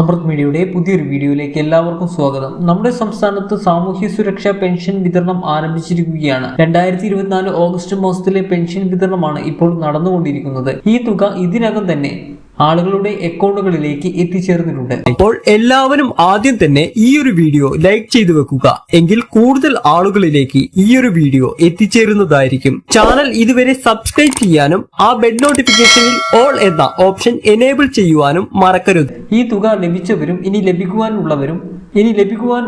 അമൃത് മീഡിയയുടെ പുതിയൊരു വീഡിയോയിലേക്ക് എല്ലാവർക്കും സ്വാഗതം. നമ്മുടെ സംസ്ഥാനത്ത് സാമൂഹ്യ സുരക്ഷാ പെൻഷൻ വിതരണം ആരംഭിച്ചിരിക്കുകയാണ്. രണ്ടായിരത്തി ഇരുപത്തിനാല് ഓഗസ്റ്റ് മാസത്തിലെ പെൻഷൻ വിതരണമാണ് ഇപ്പോൾ നടന്നുകൊണ്ടിരിക്കുന്നത്. ഈ തുക ഇതിനകം തന്നെ ആളുകളുടെ അക്കൗണ്ടുകളിലേക്ക് എത്തിച്ചേർന്നിട്ടുണ്ട്. അപ്പോൾ എല്ലാവരും ആദ്യം തന്നെ ഈ ഒരു വീഡിയോ ലൈക്ക് ചെയ്തു വെക്കുക. എങ്കിൽ കൂടുതൽ ആളുകളിലേക്ക് ഈ ഒരു വീഡിയോ എത്തിച്ചേരുന്നതായിരിക്കും. ചാനൽ ഇതുവരെ സബ്സ്ക്രൈബ് ചെയ്യാനും ആ ബെഡ് നോട്ടിഫിക്കേഷനിൽ ഓൾ എന്ന ഓപ്ഷൻ എനേബിൾ ചെയ്യുവാനും മറക്കരുത്. ഈ തുക ലഭിച്ചവരും ഇനി ലഭിക്കുവാനുള്ളവരും ഇനി ലഭിക്കുവാൻ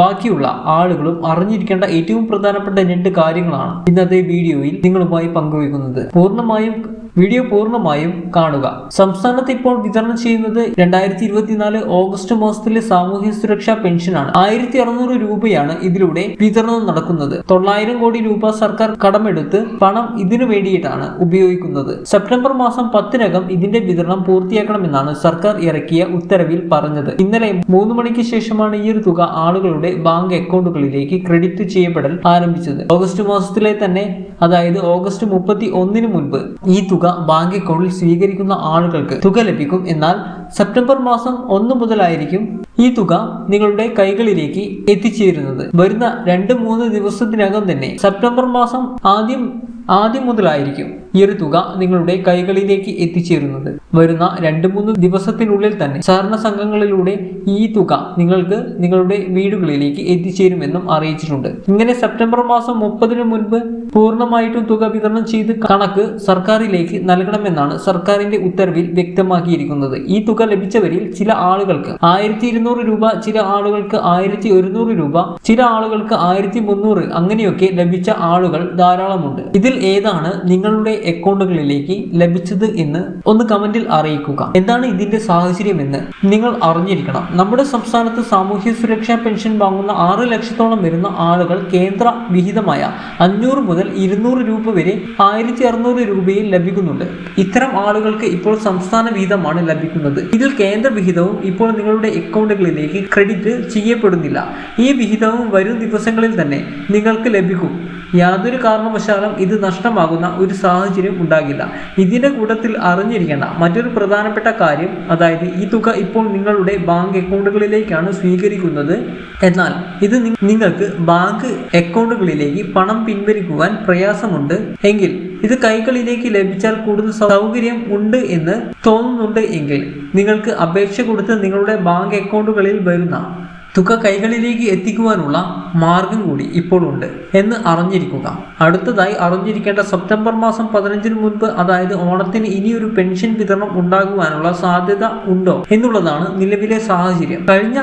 ബാക്കിയുള്ള ആളുകളും അറിഞ്ഞിരിക്കേണ്ട ഏറ്റവും പ്രധാനപ്പെട്ട രണ്ട് കാര്യങ്ങളാണ് ഇന്നത്തെ വീഡിയോയിൽ നിങ്ങളുമായി പങ്കുവെക്കുന്നത് പൂർണമായും വീഡിയോ പൂർണമായും കാണുക. സംസ്ഥാനത്ത് ഇപ്പോൾ വിതരണം ചെയ്യുന്നത് രണ്ടായിരത്തി ഇരുപത്തിനാല് ഓഗസ്റ്റ് മാസത്തിലെ സാമൂഹ്യ സുരക്ഷാ പെൻഷനാണ്. ആയിരത്തി അറുന്നൂറ് രൂപയാണ് ഇതിലൂടെ വിതരണം നടക്കുന്നത്. തൊള്ളായിരം കോടി രൂപ സർക്കാർ കടമെടുത്ത് പണം ഇതിനു വേണ്ടിയിട്ടാണ് ഉപയോഗിക്കുന്നത്. സെപ്റ്റംബർ മാസം പത്തിനകം ഇതിന്റെ വിതരണം പൂർത്തിയാക്കണമെന്നാണ് സർക്കാർ ഇറക്കിയ ഉത്തരവിൽ പറഞ്ഞത്. ഇന്നലെ മൂന്ന് മണിക്ക് ശേഷമാണ് ഈ ഒരു തുക ആളുകളുടെ ബാങ്ക് അക്കൗണ്ടുകളിലേക്ക് ക്രെഡിറ്റ് ചെയ്യപ്പെടൽ ആരംഭിച്ചത്. ഓഗസ്റ്റ് മാസത്തിലെ തന്നെ അതായത് ഓഗസ്റ്റ് മുപ്പത്തി ഒന്നിന് മുൻപ് ഈ തുക ബാങ്ക് അക്കൗണ്ടിൽ സ്വീകരിക്കുന്ന ആളുകൾക്ക് തുക ലഭിക്കും. എന്നാൽ സെപ്റ്റംബർ മാസം ഒന്ന് മുതലായിരിക്കും ഈ തുക നിങ്ങളുടെ കൈകളിലേക്ക് എത്തിച്ചേരുന്നത്. വരുന്ന രണ്ട് മൂന്ന് ദിവസത്തിനകം തന്നെ സെപ്റ്റംബർ മാസം ആദ്യം ആദ്യം മുതലായിരിക്കും ഈ ഒരു തുക നിങ്ങളുടെ കൈകളിലേക്ക് എത്തിച്ചേരുന്നത്. വരുന്ന രണ്ട് മൂന്ന് ദിവസത്തിനുള്ളിൽ തന്നെ സഹകരണ സംഘങ്ങളിലൂടെ ഈ തുക നിങ്ങൾക്ക് നിങ്ങളുടെ വീടുകളിലേക്ക് എത്തിച്ചേരുമെന്നും അറിയിച്ചിട്ടുണ്ട്. ഇങ്ങനെ സെപ്റ്റംബർ മാസം മുപ്പതിന് മുൻപ് പൂർണമായിട്ടും തുക വിതരണം ചെയ്ത് കണക്ക് സർക്കാരിലേക്ക് നൽകണമെന്നാണ് സർക്കാരിന്റെ ഉത്തരവിൽ വ്യക്തമാക്കിയിരിക്കുന്നത്. ഈ തുക ലഭിച്ചവരിൽ ചില ആളുകൾക്ക് ആയിരത്തി ഇരുന്നൂറ് രൂപ ചില ആളുകൾക്ക് ആയിരത്തി ഒരുന്നൂറ് രൂപ ചില ആളുകൾക്ക് ആയിരത്തി മുന്നൂറ് അങ്ങനെയൊക്കെ ലഭിച്ച ആളുകൾ ധാരാളമുണ്ട്. ഇതിൽ ഏതാണ് നിങ്ങളുടെ അക്കൗണ്ടുകളിലേക്ക് ലഭിച്ചത് എന്ന് ഒന്ന് കമന്റിൽ അറിയിക്കുക. എന്താണ് ഇതിന്റെ സാഹചര്യം എന്ന് നിങ്ങൾ അറിഞ്ഞിരിക്കണം. നമ്മുടെ സംസ്ഥാനത്ത് സാമൂഹ്യ സുരക്ഷാ പെൻഷൻ വാങ്ങുന്ന ആറ് ലക്ഷത്തോളം വരുന്ന ആളുകൾ കേന്ദ്ര വിഹിതമായ അഞ്ഞൂറ് മുതൽ ഇരുന്നൂറ് രൂപ വരെ ആയിരത്തി അറുന്നൂറ് രൂപയിൽ ലഭിക്കുന്നുണ്ട്. ഇത്തരം ആളുകൾക്ക് ഇപ്പോൾ സംസ്ഥാന വിഹിതമാണ് ലഭിക്കുന്നത്. ഇതിൽ കേന്ദ്ര വിഹിതവും ഇപ്പോൾ നിങ്ങളുടെ അക്കൗണ്ടുകളിലേക്ക് ക്രെഡിറ്റ് ചെയ്യപ്പെടുന്നില്ല. ഈ വിഹിതവും വരും ദിവസങ്ങളിൽ തന്നെ നിങ്ങൾക്ക് ലഭിക്കും. യാതൊരു കാരണവശാലും ഇത് നഷ്ടമാകുന്ന ഒരു സാഹചര്യം ഉണ്ടാകില്ല. ഇതിന്റെ കൂട്ടത്തിൽ അറിഞ്ഞിരിക്കേണ്ട മറ്റൊരു പ്രധാനപ്പെട്ട കാര്യം അതായത് ഈ തുക ഇപ്പോൾ നിങ്ങളുടെ ബാങ്ക് അക്കൗണ്ടുകളിലേക്കാണ് സ്വീകരിക്കുന്നത്. എന്നാൽ ഇത് നിങ്ങൾക്ക് ബാങ്ക് അക്കൗണ്ടുകളിലേക്ക് പണം പിൻവലിക്കുവാൻ പ്രയാസമുണ്ട്. എങ്കിൽ ഇത് കൈകളിലേക്ക് ലഭിച്ചാൽ കൂടുതൽ സൗകര്യം ഉണ്ട് എന്ന് തോന്നുന്നുണ്ട് എങ്കിൽ നിങ്ങൾക്ക് അപേക്ഷ കൊടുത്ത് നിങ്ങളുടെ ബാങ്ക് അക്കൗണ്ടുകളിൽ വരുന്ന തുക കൈകളിലേക്ക് എത്തിക്കുവാനുള്ള മാർഗം കൂടി ഇപ്പോൾ ഉണ്ട് എന്ന് അറിഞ്ഞിരിക്കുക. അടുത്തതായി അറിഞ്ഞിരിക്കേണ്ട സെപ്റ്റംബർ മാസം പതിനഞ്ചിന് മുൻപ് അതായത് ഓണത്തിന് ഇനിയൊരു പെൻഷൻ വിതരണം ഉണ്ടാകുവാനുള്ള സാധ്യത ഉണ്ടോ എന്നുള്ളതാണ് നിലവിലെ സാഹചര്യം. കഴിഞ്ഞ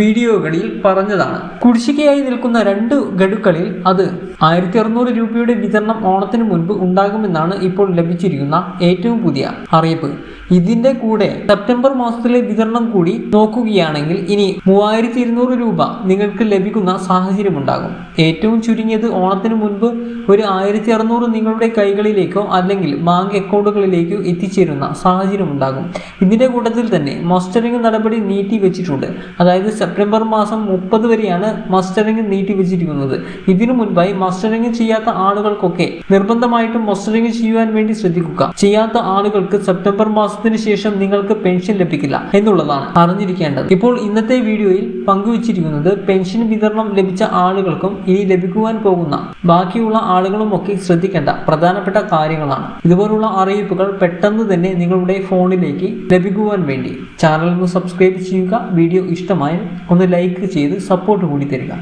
വീഡിയോകളിൽ പറഞ്ഞതാണ്. കുടിശ്ശികയായി നിൽക്കുന്ന രണ്ട് ഗഡുക്കളിൽ അത് ആയിരത്തി അറുന്നൂറ് രൂപയുടെ വിതരണം ഓണത്തിന് മുൻപ് ഉണ്ടാകുമെന്നാണ് ഇപ്പോൾ ലഭിച്ചിരിക്കുന്ന ഏറ്റവും പുതിയ അറിയിപ്പ്. ഇതിന്റെ കൂടെ സെപ്റ്റംബർ മാസത്തിലെ വിതരണം കൂടി നോക്കുകയാണെങ്കിൽ ഇനി മൂവായിരത്തി ഇരുന്നൂറ് രൂപ നിങ്ങൾക്ക് ലഭിക്കുന്ന സാഹചര്യമുണ്ടാകും. ഏറ്റവും ചുരുങ്ങിയത് ഓണത്തിന് മുൻപ് ഒരു ആയിരത്തി അറുന്നൂറ് നിങ്ങളുടെ കൈകളിലേക്കോ അല്ലെങ്കിൽ ബാങ്ക് അക്കൗണ്ടുകളിലേക്കോ എത്തിച്ചേരുന്ന സാഹചര്യം ഉണ്ടാകും ഇതിന്റെ കൂട്ടത്തിൽ തന്നെ മസ്റ്ററിംഗ് നടപടി നീട്ടി വെച്ചിട്ടുണ്ട് അതായത് സെപ്റ്റംബർ മാസം മുപ്പത് വരെയാണ് മസ്റ്ററിംഗ് നീട്ടി വെച്ചിരിക്കുന്നത് ഇതിനു മുൻപായി മസ്റ്ററിംഗ് ചെയ്യാത്ത ആളുകൾക്കൊക്കെ നിർബന്ധമായിട്ടും മസ്റ്ററിംഗ് ചെയ്യുവാൻ വേണ്ടി ശ്രദ്ധിക്കുക. ചെയ്യാത്ത ആളുകൾക്ക് സെപ്റ്റംബർ മാസത്തിന് ശേഷം നിങ്ങൾക്ക് പെൻഷൻ ലഭിക്കില്ല എന്നുള്ളതാണ് അറിഞ്ഞിരിക്കേണ്ടത്. ഇപ്പോൾ ഇന്നത്തെ വീഡിയോയിൽ പങ്കുവച്ചിരിക്കുന്നത് പെൻഷൻ വിതരണം ലഭിച്ച ആളുകൾക്കും ഇനി ലഭിക്കുവാൻ പോകുന്ന ബാക്കിയുള്ള ആളുകളുമൊക്കെ ശ്രദ്ധിക്കേണ്ട പ്രധാനപ്പെട്ട കാര്യങ്ങളാണ്. ഇതുപോലുള്ള അറിയിപ്പുകൾ പെട്ടെന്ന് തന്നെ നിങ്ങളുടെ ഫോണിലേക്ക് ലഭിക്കുവാൻ വേണ്ടി. ചാനൽ ഒന്ന് സബ്സ്ക്രൈബ് ചെയ്യുക. വീഡിയോ ഇഷ്ടമായാൽ ഒന്ന് ലൈക്ക് ചെയ്ത് സപ്പോർട്ട് കൂടി തരിക.